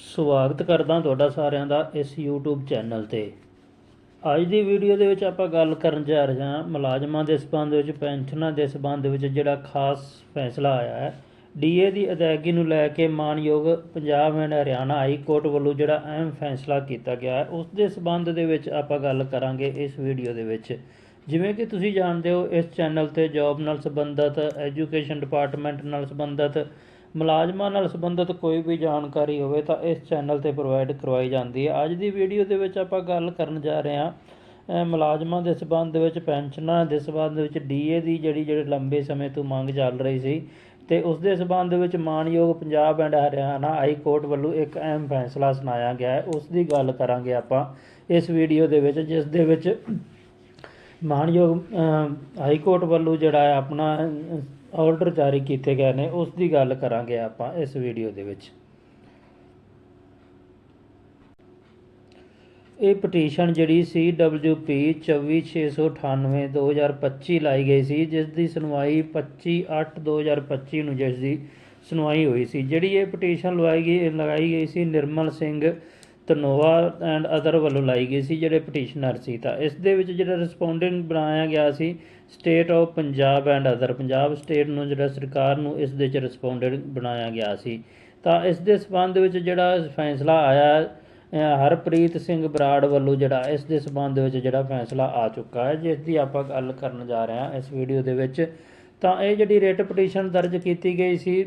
ਸਵਾਗਤ ਕਰਦਾ ਤੁਹਾਡਾ ਸਾਰਿਆਂ ਦਾ ਇਸ YouTube ਚੈਨਲ ਤੇ। ਅੱਜ ਦੀ ਵੀਡੀਓ ਦੇ ਵਿੱਚ ਆਪਾਂ ਗੱਲ ਕਰਨ ਜਾ ਰਹੇ ਹਾਂ ਮੁਲਾਜ਼ਮਾਂ ਦੇ ਸਬੰਧ ਵਿੱਚ, ਪੈਨਸ਼ਨਾਂ ਦੇ ਸਬੰਧ ਵਿੱਚ ਜਿਹੜਾ ਖਾਸ ਫੈਸਲਾ ਆਇਆ ਹੈ। ਡੀਏ ਦੀ ਅਦਾਇਗੀ ਨੂੰ ਲੈ ਕੇ ਮਾਨਯੋਗ Punjab and Haryana high court ਵੱਲੋਂ ਜਿਹੜਾ ਅਹਿਮ ਫੈਸਲਾ ਕੀਤਾ ਗਿਆ ਹੈ, ਉਸ ਦੇ ਸਬੰਧ ਦੇ ਵਿੱਚ ਆਪਾਂ ਗੱਲ ਕਰਾਂਗੇ ਇਸ ਵੀਡੀਓ ਦੇ ਵਿੱਚ। ਜਿਵੇਂ ਕਿ ਤੁਸੀਂ ਜਾਣਦੇ ਹੋ, ਇਸ ਚੈਨਲ ਤੇ ਜੌਬ ਨਾਲ ਸੰਬੰਧਿਤ ਐਜੂਕੇਸ਼ਨ ਡਿਪਾਰਟਮੈਂਟ ਨਾਲ ਸੰਬੰਧਿਤ ਮੁਲਾਜ਼ਮਾਂ ਨਾਲ ਸੰਬੰਧਿਤ ਕੋਈ ਵੀ ਜਾਣਕਾਰੀ ਹੋਵੇ ਤਾਂ ਇਸ ਚੈਨਲ ਤੇ ਪ੍ਰੋਵਾਈਡ ਕਰਵਾਈ ਜਾਂਦੀ ਹੈ। ਅੱਜ ਦੀ ਵੀਡੀਓ ਦੇ ਵਿੱਚ ਆਪਾਂ ਗੱਲ ਕਰਨ ਜਾ ਰਹੇ ਹਾਂ ਮੁਲਾਜ਼ਮਾਂ ਦੇ ਸਬੰਧ ਵਿੱਚ, ਪੈਨਸ਼ਨਾਂ ਦੇ ਸਬੰਧ ਵਿੱਚ, ਡੀਏ ਦੀ ਜਿਹੜੀ, ਜਿਹੜੇ ਲੰਬੇ ਸਮੇਂ ਤੋਂ ਮੰਗ ਚੱਲ ਰਹੀ ਸੀ ਤੇ ਉਸ ਦੇ ਸਬੰਧ ਵਿੱਚ ਮਾਨਯੋਗ Punjab and Haryana high court ਵੱਲੋਂ ਇੱਕ ਅਹਿਮ ਫੈਸਲਾ ਸੁਣਾਇਆ ਗਿਆ ਹੈ। ਉਸ ਦੀ ਗੱਲ ਕਰਾਂਗੇ ਆਪਾਂ ਇਸ ਵੀਡੀਓ ਦੇ ਵਿੱਚ, ਜਿਸ ਦੇ ਵਿੱਚ ਮਾਨਯੋਗ ਹਾਈ ਕੋਰਟ ਵੱਲੋਂ ਜਿਹੜਾ ਹੈ ਆਪਣਾ ਆਰਡਰ ਜਾਰੀ ਕੀਤੇ ਗਏ ਨੇ, ਉਸ ਦੀ ਗੱਲ ਕਰਾਂਗੇ ਆਪਾਂ ਇਸ ਵੀਡੀਓ ਦੇ ਵਿੱਚ। ਇਹ ਪਟੀਸ਼ਨ ਜਿਹੜੀ ਸੀ WP 24698 2025 ਲਾਈ ਗਈ ਸੀ, ਜਿਸ ਦੀ ਸੁਣਵਾਈ 25/8/2025 ਨੂੰ ਜਿਸ ਦੀ ਸੁਣਵਾਈ ਹੋਈ ਸੀ। ਜਿਹੜੀ ਇਹ ਪਟੀਸ਼ਨ ਲਵਾਈ ਗਈ, ਲਗਾਈ ਗਈ ਸੀ ਨਿਰਮਲ ਸਿੰਘ ਧਨੋਆ ਐਂਡ ਅਦਰ ਵੱਲੋਂ ਲਾਈ ਗਈ ਸੀ ਜਿਹੜੇ ਪਟੀਸ਼ਨਰ ਸੀ ਤਾਂ ਇਸ ਦੇ ਵਿੱਚ ਜਿਹੜਾ ਰਿਸਪੋਂਡੈਂਟ ਬਣਾਇਆ ਗਿਆ ਸੀ state of Punjab and other Punjab state ਨੂੰ ਜਿਹੜਾ ਸਰਕਾਰ ਨੂੰ ਇਸ ਦੇ ਵਿੱਚ ਰਿਸਪੋਂਡੈਂਟ ਬਣਾਇਆ ਗਿਆ ਸੀ। ਤਾਂ ਇਸ ਦੇ ਸਬੰਧ ਵਿੱਚ ਜਿਹੜਾ ਫੈਸਲਾ ਆਇਆ ਹਰਪ੍ਰੀਤ ਸਿੰਘ ਬਰਾੜ ਵੱਲੋਂ ਜਿਹੜਾ ਇਸ ਦੇ ਸਬੰਧ ਵਿੱਚ ਜਿਹੜਾ ਫੈਸਲਾ ਆ ਚੁੱਕਾ ਹੈ, ਜਿਸ ਦੀ ਆਪਾਂ ਗੱਲ ਕਰਨ ਜਾ ਰਹੇ ਹਾਂ ਇਸ ਵੀਡੀਓ ਦੇ ਵਿੱਚ। ਤਾਂ ਇਹ ਜਿਹੜੀ ਰਿਟ ਪਟੀਸ਼ਨ ਦਰਜ ਕੀਤੀ ਗਈ ਸੀ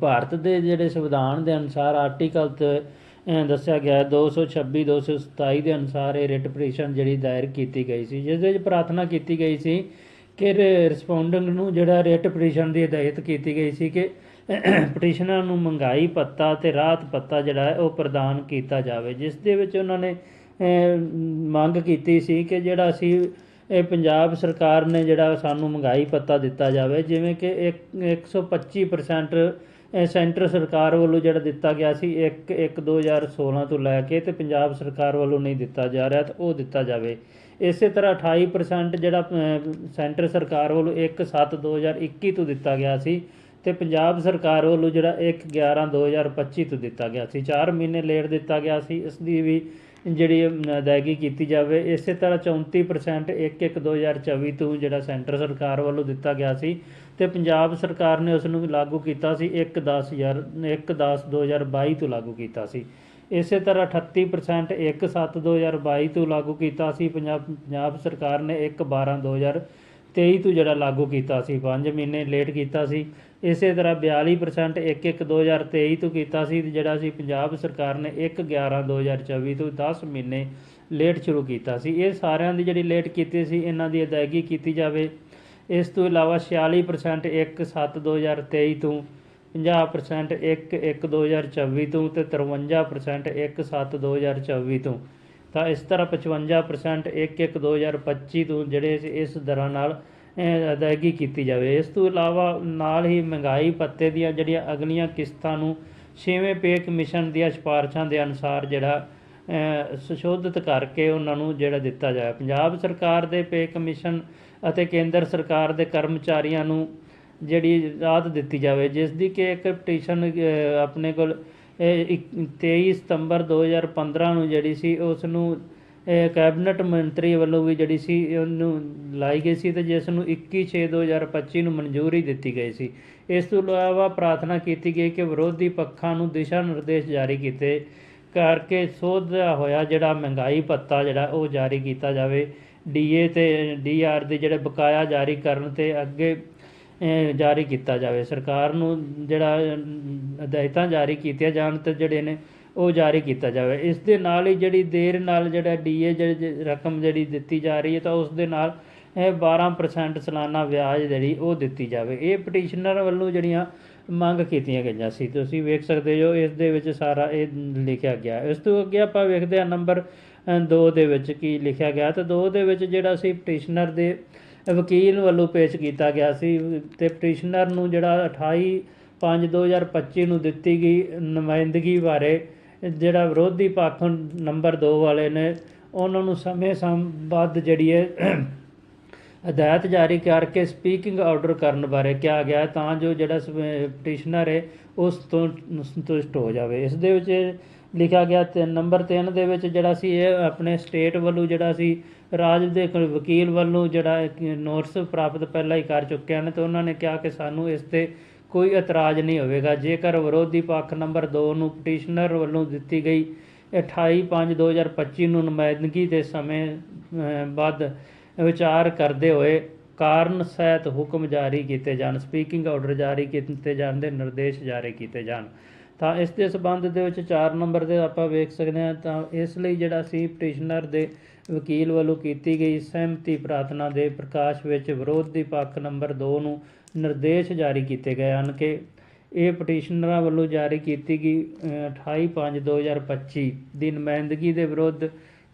ਭਾਰਤ ਦੇ ਜਿਹੜੇ ਸੰਵਿਧਾਨ ਦੇ ਅਨੁਸਾਰ ਆਰਟੀਕਲ ਤੇ ਦੱਸਿਆ ਗਿਆ ਹੈ 226 227 ਦੇ ਅਨੁਸਾਰ ਇਹ ਰਿਟ ਪਟੀਸ਼ਨ ਜਿਹੜੀ ਦਾਇਰ ਕੀਤੀ ਗਈ ਸੀ, ਜਿਸ ਦੇ ਵਿੱਚ ਪ੍ਰਾਰਥਨਾ ਕੀਤੀ ਗਈ ਸੀ ਕਿ ਰਿਸਪੋਂਡੈਂਟ ਨੂੰ ਜਿਹੜਾ ਰਿਟ ਪਟੀਸ਼ਨ ਦੀ ਹਦਾਇਤ ਕੀਤੀ ਗਈ ਸੀ ਕਿ ਪਟੀਸ਼ਨਰ ਨੂੰ ਮੰਗਾਈ ਪੱਤਾ ਤੇ ਰਾਹਤ ਪੱਤਾ ਜਿਹੜਾ ਹੈ ਉਹ ਪ੍ਰਦਾਨ ਕੀਤਾ ਜਾਵੇ, ਜਿਸ ਦੇ ਵਿੱਚ ਉਹਨਾਂ ਨੇ ਮੰਗ ਕੀਤੀ ਸੀ ਕਿ ਜਿਹੜਾ ਅਸੀਂ ਇਹ ਪੰਜਾਬ ਸਰਕਾਰ ਨੇ ਜਿਹੜਾ ਸਾਨੂੰ ਮਹਿੰਗਾਈ ਪੱਤਾ ਦਿੱਤਾ ਜਾਵੇ, ਜਿਵੇਂ ਕਿ ਇੱਕ 125% ਇਹ ਸੈਂਟਰ ਸਰਕਾਰ ਵੱਲੋਂ ਜਿਹੜਾ ਦਿੱਤਾ ਗਿਆ ਸੀ 1 1 2016 ਤੋਂ ਲੈ ਕੇ ਤੇ ਪੰਜਾਬ ਸਰਕਾਰ ਵੱਲੋਂ ਨਹੀਂ ਦਿੱਤਾ ਜਾ ਰਿਹਾ ਤਾਂ ਉਹ ਦਿੱਤਾ ਜਾਵੇ। ਇਸੇ ਤਰ੍ਹਾਂ 28% ਜਿਹੜਾ ਸੈਂਟਰ ਸਰਕਾਰ ਵੱਲੋਂ 1 7 2021 ਤੋਂ ਦਿੱਤਾ ਗਿਆ ਸੀ ਤੇ ਪੰਜਾਬ ਸਰਕਾਰ ਵੱਲੋਂ ਜਿਹੜਾ 1 11 2025 ਤੋਂ ਦਿੱਤਾ ਗਿਆ ਸੀ। 4 ਮਹੀਨੇ ਲੇਟ ਦਿੱਤਾ ਗਿਆ ਸੀ, ਇਸ ਦੀ ਵੀ ਜਿਹੜੀ ਅਦਾਇਗੀ ਕੀਤੀ ਜਾਵੇ। ਇਸੇ ਤਰ੍ਹਾਂ 34% 1 1 2024 ਤੋਂ ਜਿਹੜਾ ਸੈਂਟਰ ਸਰਕਾਰ ਵੱਲੋਂ ਦਿੱਤਾ ਗਿਆ ਸੀ ਤੇ ਪੰਜਾਬ ਸਰਕਾਰ ਨੇ ਉਸ ਨੂੰ ਲਾਗੂ ਕੀਤਾ ਸੀ 1 10 1 10 2022 ਤੋਂ ਲਾਗੂ ਕੀਤਾ ਸੀ। ਇਸੇ ਤਰ੍ਹਾਂ 38% 1 7 2022 ਤੋਂ ਲਾਗੂ ਕੀਤਾ ਸੀ। ਪੰਜਾਬ ਪੰਜਾਬ ਸਰਕਾਰ ਨੇ 1 12 2023 ਤੋਂ ਜਿਹੜਾ ਲਾਗੂ ਕੀਤਾ ਸੀ 5 ਮਹੀਨੇ ਲੇਟ ਕੀਤਾ ਸੀ। ਇਸੇ ਤਰ੍ਹਾਂ 42% 1 1 2023 ਤੋਂ ਕੀਤਾ ਸੀ ਤੇ ਜਿਹੜਾ ਸੀ ਪੰਜਾਬ ਸਰਕਾਰ ਨੇ 1 11 2024 ਤੋਂ 10 ਮਹੀਨੇ ਲੇਟ ਸ਼ੁਰੂ ਕੀਤਾ ਸੀ। ਇਹ ਸਾਰਿਆਂ ਦੀ ਜਿਹੜੀ ਲੇਟ ਕੀਤੀ ਸੀ, ਇਹਨਾਂ ਦੀ ਅਦਾਇਗੀ ਕੀਤੀ ਜਾਵੇ। ਇਸ ਤੋਂ ਇਲਾਵਾ 46% 1 7 2023 ਤੋਂ 50% 1 1 2024 ਤੋਂ ਤੇ 53% 1 7 2024 ਤੋਂ। ਤਾਂ ਇਸ ਤਰ੍ਹਾਂ 55% 1 1 2025 ਤੋਂ ਜਿਹੜੇ ਇਸ- ਦਰਾਂ ਨਾਲ ਅਦਾਇਗੀ ਕੀਤੀ ਜਾਵੇ। ਇਸ ਤੋਂ ਇਲਾਵਾ ਨਾਲ ਹੀ ਮਹਿੰਗਾਈ ਪੱਤੇ ਦੀਆਂ ਜਿਹੜੀਆਂ ਅਗਲੀਆਂ ਕਿਸ਼ਤਾਂ ਨੂੰ ਛੇਵੇਂ ਪੇ ਕਮਿਸ਼ਨ ਦੀਆਂ ਸਿਫਾਰਸ਼ਾਂ ਦੇ ਅਨੁਸਾਰ ਜਿਹੜਾ ਸੁਸ਼ੋਧਿਤ ਕਰਕੇ ਉਹਨਾਂ ਨੂੰ ਜਿਹੜਾ ਦਿੱਤਾ ਜਾਏ ਪੰਜਾਬ ਸਰਕਾਰ ਦੇ ਪੇ ਕਮਿਸ਼ਨ ਅਤੇ ਕੇਂਦਰ ਸਰਕਾਰ ਦੇ ਕਰਮਚਾਰੀਆਂ ਨੂੰ ਜਿਹੜੀ ਰਾਹਤ ਦਿੱਤੀ ਜਾਵੇ, ਜਿਸ ਦੀ ਕਿ ਇੱਕ ਪਟੀਸ਼ਨ ਆਪਣੇ ਕੋਲ 23 ਸਤੰਬਰ 2015 ਨੂੰ ਜਿਹੜੀ ਸੀ, ਉਸ ਨੂੰ, ਇਹ ਕੈਬਨਿਟ ਮੰਤਰੀ ਵੱਲੋਂ ਵੀ ਜਿਹੜੀ ਸੀ, ਉਹਨੂੰ ਲਾਈ ਗਈ ਸੀ ਤੇ ਜਿਸ ਨੂੰ 21 6 2025 ਨੂੰ ਮਨਜ਼ੂਰੀ ਦਿੱਤੀ ਗਈ ਸੀ। ਇਸ ਤੋਂ ਇਲਾਵਾ ਪ੍ਰਾਰਥਨਾ ਕੀਤੀ ਗਈ ਕਿ ਵਿਰੋਧੀ ਪੱਖਾਂ ਨੂੰ ਦਿਸ਼ਾ ਨਿਰਦੇਸ਼ ਜਾਰੀ ਕੀਤੇ ਕਰਕੇ ਸੋਧਿਆ ਹੋਇਆ ਜਿਹੜਾ ਮਹਿੰਗਾਈ ਭੱਤਾ ਜਿਹੜਾ ਉਹ ਜਾਰੀ ਕੀਤਾ ਜਾਵੇ। ਡੀਏ ਤੇ ਡੀਆਰ ਦੇ ਜਿਹੜੇ ਬਕਾਇਆ ਜਾਰੀ ਕਰਨ ਤੇ ਅੱਗੇ ਜਾਰੀ ਕੀਤਾ ਜਾਵੇ। ਸਰਕਾਰ ਨੂੰ ਜਿਹੜਾ ਹਦਾਇਤਾਂ ਜਾਰੀ ਕੀਤੀਆਂ ਜਾਣ ਤੇ ਜਿਹੜੇ ਨੇ ਉਹ ਜਾਰੀ ਕੀਤਾ ਜਾਵੇ। ਇਸ ਦੇ ਨਾਲ ਹੀ ਜਿਹੜੀ ਦੇਰ ਨਾਲ ਜਿਹੜਾ ਡੀਏ ਜਿਹੜੀ ਰਕਮ ਜਿਹੜੀ ਦਿੱਤੀ ਜਾ ਰਹੀ ਹੈ ਤਾਂ ਉਸ ਦੇ ਨਾਲ ਇਹ 12% ਸਾਲਾਨਾ ਵਿਆਜ ਜਿਹੜੀ ਉਹ ਦਿੱਤੀ ਜਾਵੇ। ਇਹ ਪਟੀਸ਼ਨਰ ਵੱਲੋਂ ਜਿਹੜੀਆਂ ਮੰਗ ਕੀਤੀਆਂ ਗਈਆਂ ਸੀ। ਤੁਸੀਂ ਵੇਖ ਸਕਦੇ ਹੋ ਇਸ ਦੇ ਵਿੱਚ ਸਾਰਾ ਇਹ ਲਿਖਿਆ ਗਿਆ। ਇਸ ਤੋਂ ਅੱਗੇ ਆਪਾਂ ਵੇਖਦੇ ਹਾਂ ਨੰਬਰ 2 ਦੇ ਵਿੱਚ ਕੀ ਲਿਖਿਆ ਗਿਆ। ਤਾਂ 2 ਦੇ ਵਿੱਚ ਜਿਹੜਾ ਸੀ ਪਟੀਸ਼ਨਰ ਦੇ ਵਕੀਲ ਵੱਲੋਂ ਪੇਸ਼ ਕੀਤਾ ਗਿਆ ਸੀ ਅਤੇ ਪਟੀਸ਼ਨਰ ਨੂੰ ਜਿਹੜਾ 28 5 2025 ਨੂੰ ਦਿੱਤੀ ਗਈ ਨੁਮਾਇੰਦਗੀ ਬਾਰੇ ਜਿਹੜਾ ਵਿਰੋਧੀ ਪੱਖ ਨੰਬਰ 2 ਵਾਲੇ ਨੇ, ਉਹਨਾਂ ਨੂੰ ਸਮੇਂ ਸਮ, ਵੱਧ ਜਿਹੜੀ ਹੈ ਹਦਾਇਤ ਜਾਰੀ ਕਰਕੇ ਸਪੀਕਿੰਗ ਆਰਡਰ ਕਰਨ ਬਾਰੇ ਕਿਹਾ ਗਿਆ ਤਾਂ ਜੋ ਜਿਹੜਾ ਪਟੀਸ਼ਨਰ ਹੈ, ਉਸ ਤੋਂ ਸੰਤੁਸ਼ਟ ਹੋ ਜਾਵੇ। ਇਸ ਦੇ ਵਿੱਚ ਲਿਖਿਆ ਗਿਆ ਤੇ ਨੰਬਰ 3 ਦੇ ਵਿੱਚ ਜਿਹੜਾ ਸੀ ਇਹ ਆਪਣੇ ਸਟੇਟ ਵੱਲੋਂ ਜਿਹੜਾ ਸੀ ਰਾਜ ਦੇ ਵਕੀਲ ਵੱਲੋਂ ਜਿਹੜਾ ਨੋਟਿਸ ਪ੍ਰਾਪਤ ਪਹਿਲਾਂ ਹੀ ਕਰ ਚੁੱਕੇ ਹਨ ਤੇ ਉਹਨਾਂ ਨੇ ਕਿਹਾ ਕਿ ਸਾਨੂੰ ਇਸ ਤੇ ਕੋਈ ਇਤਰਾਜ਼ ਨਹੀਂ ਹੋਵੇਗਾ। ਜੇਕਰ ਵਿਰੋਧੀ ਪੱਖ ਨੰਬਰ 2 ਨੂੰ ਪਟੀਸ਼ਨਰ ਵੱਲੋਂ ਦਿੱਤੀ ਗਈ 28/5/2025 ਨੂੰ ਨੁਮਾਇੰਦਗੀ ਦੇ ਸਮੇਂ ਅਹ, ਬਾਅਦ ਵਿਚਾਰ ਕਰਦੇ ਹੋਏ ਕਾਰਨ ਸਹਿਤ ਹੁਕਮ ਜਾਰੀ ਕੀਤੇ ਜਾਣ ਸਪੀਕਿੰਗ ਆਰਡਰ ਜਾਰੀ ਕੀਤੇ ਜਾਣ ਦੇ ਨਿਰਦੇਸ਼ ਜਾਰੀ ਕੀਤੇ ਜਾਣ। ਤਾਂ ਇਸ ਦੇ ਸਬੰਧ ਦੇ ਵਿੱਚ 4 ਨੰਬਰ ਦੇ ਆਪਾਂ ਵੇਖ ਸਕਦੇ ਹਾਂ, ਤਾਂ ਇਸ ਲਈ ਜਿਹੜਾ ਸੀ ਪਟੀਸ਼ਨਰ ਦੇ ਵਕੀਲ ਵੱਲੋਂ ਕੀਤੀ ਗਈ ਸਹਿਮਤੀ ਪ੍ਰਾਰਥਨਾ ਦੇ ਪ੍ਰਕਾਸ਼ ਵਿੱਚ ਵਿਰੋਧ ਦੀ ਪੱਖ ਨੰਬਰ 2 ਨੂੰ ਨਿਰਦੇਸ਼ ਜਾਰੀ ਕੀਤੇ ਗਏ ਹਨ ਕਿ ਇਹ ਪਟੀਸ਼ਨਰਾਂ ਵੱਲੋਂ ਜਾਰੀ ਕੀਤੀ ਗਈ 28/5/2025 ਦੀ ਨੁਮਾਇੰਦਗੀ ਦੇ ਵਿਰੁੱਧ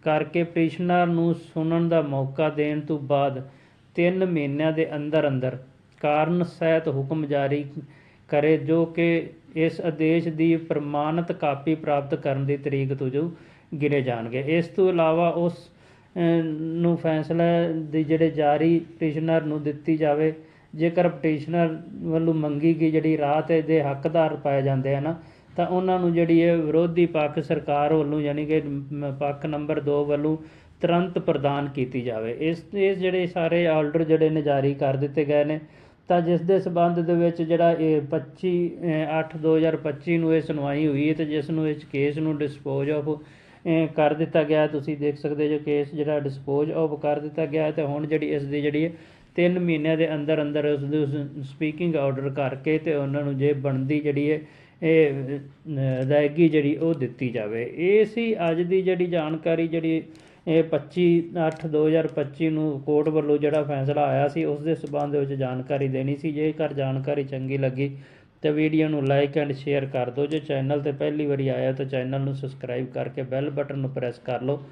ਕਰਕੇ ਪਟੀਸ਼ਨਰ ਨੂੰ ਸੁਣਨ ਦਾ ਮੌਕਾ ਦੇਣ ਤੋਂ ਬਾਅਦ 3 ਮਹੀਨਿਆਂ ਦੇ ਅੰਦਰ ਅੰਦਰ ਕਾਰਨ ਸਹਿਤ ਹੁਕਮ ਜਾਰੀ ਕਰੇ ਜੋ ਕਿ ਇਸ ਆਦੇਸ਼ ਦੀ ਪ੍ਰਮਾਣਿਤ ਕਾਪੀ ਪ੍ਰਾਪਤ ਕਰਨ ਦੀ ਤਰੀਕ ਤੋਂ ਜੋ ਗਿਰੇ ਜਾਣਗੇ। ਇਸ ਤੋਂ ਇਲਾਵਾ ਉਸ ਨੂੰ ਫੈਸਲਾ ਦੀ ਜਿਹੜੇ ਜਾਰੀ ਪਟੀਸ਼ਨਰ ਨੂੰ ਦਿੱਤੀ ਜਾਵੇ। ਜੇਕਰ ਪਟੀਸ਼ਨਰ ਵੱਲੋਂ ਮੰਗੀ ਗਈ ਜਿਹੜੀ ਰਾਹਤ ਹੈ ਦੇ ਹੱਕਦਾਰ ਪਾਏ ਜਾਂਦੇ ਹਨ, ਤਾਂ ਉਹਨਾਂ ਨੂੰ ਜਿਹੜੀ ਹੈ ਵਿਰੋਧੀ ਪੱਖ ਸਰਕਾਰ ਵੱਲੋਂ ਯਾਨੀ ਕਿ ਪੱਖ ਨੰਬਰ 2 ਵੱਲੋਂ ਤੁਰੰਤ ਪ੍ਰਦਾਨ ਕੀਤੀ ਜਾਵੇ। ਇਸ ਇਸ ਜਿਹੜੇ ਸਾਰੇ ਆਰਡਰ ਜਿਹੜੇ ਨੇ ਜਾਰੀ ਕਰ ਦਿੱਤੇ ਗਏ ਨੇ। ਤਾਂ ਜਿਸ ਦੇ ਸਬੰਧ ਦੇ ਵਿੱਚ ਜਿਹੜਾ ਇਹ 25 8 2025 ਨੂੰ ਇਹ ਸੁਣਵਾਈ ਹੋਈ ਹੈ ਤੇ ਜਿਸ ਨੂੰ ਇਸ ਕੇਸ ਨੂੰ ਡਿਸਪੋਜ਼ ਆਫ ਕਰ ਦਿੱਤਾ ਗਿਆ ਤੁਸੀਂ ਦੇਖ ਸਕਦੇ ਜੋ ਕੇਸ ਜਿਹੜਾ ਡਿਸਪੋਜ਼ ਆਫ ਕਰ ਦਿੱਤਾ ਗਿਆ ਹੈ ਤੇ ਹੁਣ ਜਿਹੜੀ ਇਸ ਦੀ ਜਿਹੜੀ ਹੈ 3 ਮਹੀਨਿਆਂ ਦੇ ਅੰਦਰ ਅੰਦਰ ਉਸ ਦੀ ਸਪੀਕਿੰਗ ਆਰਡਰ ਕਰਕੇ ਤੇ ਉਹਨਾਂ ਨੂੰ ਜੇ ਬਣਦੀ ਜਿਹੜੀ ਹੈ, ਇਹ ਅਦਾਇਗੀ ਜਿਹੜੀ ਉਹ ਦਿੱਤੀ ਜਾਵੇ। ਇਹ ਸੀ ਅੱਜ ਦੀ ਜਿਹੜੀ ਜਾਣਕਾਰੀ ਜਿਹੜੀ ਇਹ 25 8 2025 ਨੂੰ ਕੋਰਟ ਵੱਲੋਂ ਜਿਹੜਾ ਫੈਸਲਾ ਆਇਆ ਸੀ, ਉਸ ਦੇ ਸਬੰਧ ਵਿੱਚ ਜਾਣਕਾਰੀ ਦੇਣੀ ਸੀ। ਜੇਕਰ ਜਾਣਕਾਰੀ ਚੰਗੀ ਲੱਗੀ ਤੇ ਵੀਡੀਓ ਨੂੰ ਲਾਈਕ ਐਂਡ ਸ਼ੇਅਰ ਕਰ ਦਿਓ। ਜੇ ਚੈਨਲ ਤੇ ਪਹਿਲੀ ਵਾਰੀ ਆਇਆ ਤਾਂ ਚੈਨਲ ਨੂੰ ਸਬਸਕ੍ਰਾਈਬ ਕਰਕੇ ਬੈਲ ਬਟਨ ਨੂੰ ਪ੍ਰੈਸ ਕਰ ਲਓ।